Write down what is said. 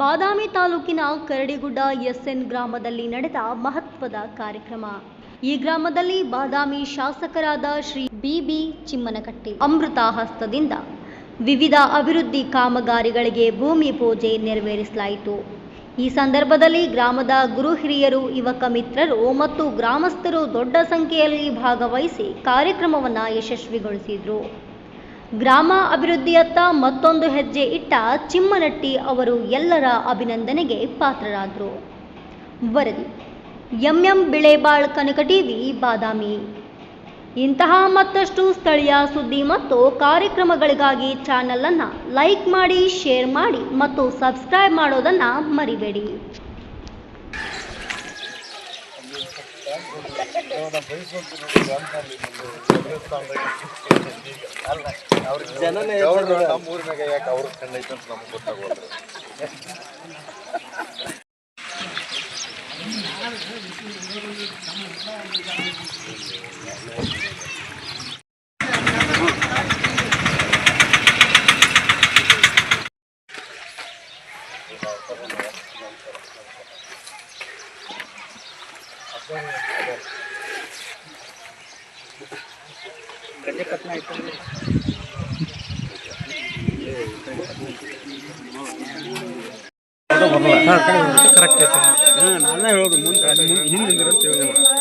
ಬಾದಾಮಿ ತಾಲೂಕಿನ ಕರಡಿಗುಡ್ಡ ಎಸ್ಎನ್ ಗ್ರಾಮದಲ್ಲಿ ನಡೆದ ಮಹತ್ವದ ಕಾರ್ಯಕ್ರಮ. ಈ ಗ್ರಾಮದಲ್ಲಿ ಬಾದಾಮಿ ಶಾಸಕರಾದ ಶ್ರೀ ಬಿಬಿ ಚಿಮ್ಮನಕಟ್ಟಿ ಅಮೃತ ಹಸ್ತದಿಂದ ವಿವಿಧ ಅಭಿವೃದ್ಧಿ ಕಾಮಗಾರಿಗಳಿಗೆ ಭೂಮಿ ಪೂಜೆ ನೆರವೇರಿಸಲಾಯಿತು. ಈ ಸಂದರ್ಭದಲ್ಲಿ ಗ್ರಾಮದ ಗುರು ಹಿರಿಯರು, ಯುವಕ ಮಿತ್ರರು ಮತ್ತು ಗ್ರಾಮಸ್ಥರು ದೊಡ್ಡ ಸಂಖ್ಯೆಯಲ್ಲಿ ಭಾಗವಹಿಸಿ ಕಾರ್ಯಕ್ರಮವನ್ನು ಯಶಸ್ವಿಗೊಳಿಸಿದರು. ಗ್ರಾಮ ಅಭಿವೃದ್ಧಿಯತ್ತ ಮತ್ತೊಂದು ಹೆಜ್ಜೆ ಇಟ್ಟ ಚಿಮ್ಮನಟ್ಟಿ ಅವರು ಎಲ್ಲರ ಅಭಿನಂದನೆಗೆ ಪಾತ್ರರಾದರು. ವರದಿ, ಎಂಎಂ ಬಿಳೆಬಾಳ್ ಕನಕ ಟಿವಿ ಬಾದಾಮಿ. ಇಂತಹ ಮತ್ತಷ್ಟು ಸ್ಥಳೀಯ ಸುದ್ದಿ ಮತ್ತು ಕಾರ್ಯಕ್ರಮಗಳಿಗಾಗಿ ಚಾನಲನ್ನು ಲೈಕ್ ಮಾಡಿ, ಶೇರ್ ಮಾಡಿ ಮತ್ತು ಸಬ್ಸ್ಕ್ರೈಬ್ ಮಾಡೋದನ್ನು ಮರಿಬೇಡಿ. ಜನನೇ ಗೌಡ್ರು ನಮ್ಮ ಊರಿನಾಗ ಯಾಕೆ ಅವ್ರ ಕಂಡೈತೆ ಅಂತ ನಮ್ಗೆ ಗೊತ್ತಾಗೋದು ಕರೆಕ್ಟ್ ಐತೆ. ಹಾಂ ನಾನೇ ಹೇಳೋದು ಮುಂದೆ ಹಿಂದೆ ಅಂತ ಹೇಳಿದೆ.